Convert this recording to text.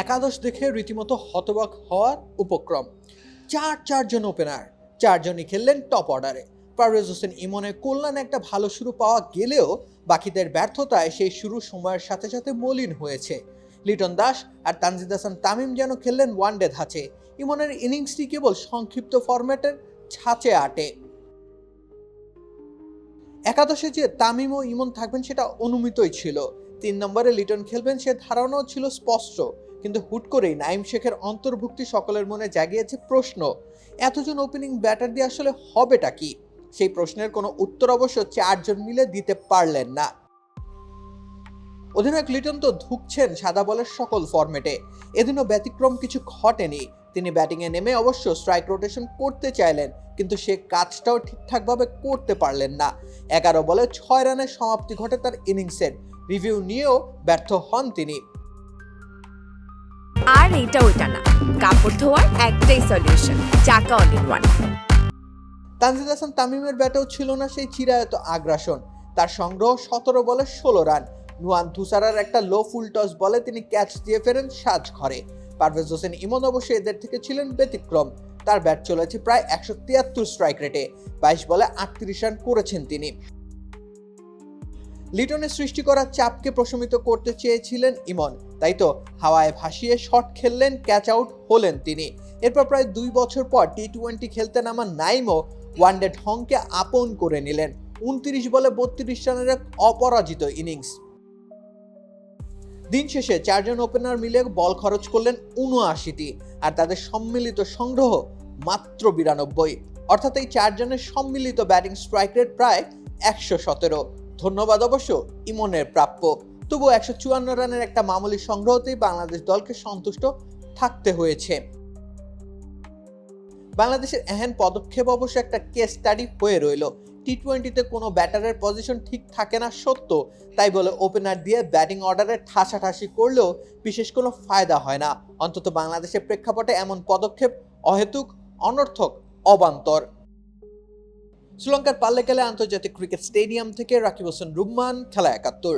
একাদশ দেখে রীতিমতো হতবাক হওয়ার উপক্রম। চার চারজন ওপেনার চারজনই খেললেন টপ অর্ডারে পারভেজ হোসেন ইমনের কল্যাণে একটা ভালো শুরু পাওয়া গেলেও বাকিদের ব্যর্থতায় সেই শুরু সময়ের সাথে সাথে মলিন হয়েছে। লিটন দাস আর তানজিদ হাসান তামিম যেন খেললেন ওয়ানডে ধাঁচে ইমনের ইনিংসটি কেবল সংক্ষিপ্ত ফরম্যাটের ছাঁচে আটে। একাদশে যে তামিম ও ইমন থাকবেন সেটা অনুমিতই ছিল। তিন নম্বরে লিটন খেলবেন সে ধারণাও ছিল স্পষ্ট। কিন্তু হুট করেই নাইম শেখের অন্তর্ভুক্তি সকলের মনে জাগিয়েছে প্রশ্ন, এতজন ওপেনিং ব্যাটার দিয়ে আসলে হবেটা কি? সেই প্রশ্নের কোনো উত্তর অবশ্য চারজন মিলে দিতে পারলেন না। অধিনায়ক লিটন তো ধুকছেন সাদা বলের সকল ফরম্যাটে এদিনও ব্যতিক্রম কিছু ঘটেনি। তিনি ব্যাটিংয়ে নেমে অবশ্য স্ট্রাইক রোটেশন করতে চাইলেন, কিন্তু সে কাজটাও ঠিকঠাকভাবে করতে পারলেন না। এগারো বলে ছয় রানের সমাপ্তি ঘটে তার ইনিংসের রিভিউ নিয়েও ব্যর্থ হন তিনি। আর এইটা ওইটা না। কাপড় ধোয়ার একটাই solution Chaka all in one Tanzid Hasan তামিমের ব্যাটেও ছিল না সেই চিরায়ত আগ্রাসন। তার সংগ্রহ সতেরো বলে ষোলো রান। নুয়ান তুষারার একটা লো ফুল টস বলে তিনি ক্যাচ দিয়ে ফেরেন সাজ ঘরে। পারভেজ হোসেন ইমন অবশ্য এদের থেকে ছিলেন ব্যতিক্রম। তার ব্যাট চলেছে প্রায় একশো তিয়াত্তর স্ট্রাইক রেটে বাইশ বলে আটত্রিশ রান করেছেন তিনি। লিটনের সৃষ্টি করা চাপকে প্রশমিত করতে চেয়েছিলেন ইমন। তাই তো হাওয়ায় ভাসিয়ে শট খেললেন, ক্যাচ আউট হলেন তিনি। এরপর প্রায় দুই বছর পর টি টোয়েন্টি খেলতে নামা নাইমও ওয়ানডে ঢংকে আপন করে নিলেন। উনত্রিশ বলে বত্রিশ রানের এক অপরাজিত ইনিংস। দিন শেষে চারজন ওপেনার মিলে বল খরচ করলেন উনআশিটি, আর তাদের সম্মিলিত সংগ্রহ মাত্র বিরানব্বই। অর্থাৎ এই চারজনের সম্মিলিত ব্যাটিং স্ট্রাইক রেট প্রায় একশো সতেরো। ধন্যবাদ অবশ্য ইমনের প্রাপ্য। তবু একশো চুয়ান্ন রানের একটা মামুলি সংগ্রহতেই বাংলাদেশ দলকে সন্তুষ্ট থাকতে হয়েছে। বাংলাদেশের এহেন পদক্ষেপ অবশ্য একটা কেস স্টাডি হয়ে রইল। টি টোয়েন্টিতে কোনো ব্যাটারের পজিশন ঠিক থাকে না সত্য, তাই বলে ওপেনার দিয়ে ব্যাটিং অর্ডারে ঠাসাঠাসি করলেও বিশেষ কোনো ফায়দা হয় না। অন্তত বাংলাদেশের প্রেক্ষাপটে এমন পদক্ষেপ অহেতুক, অনর্থক, অবান্তর। শ্রীলঙ্কার পাল্লেকেলে আন্তর্জাতিক ক্রিকেট স্টেডিয়াম থেকে রাকিব হোসেন রুম্মান খেলা একাত্তর।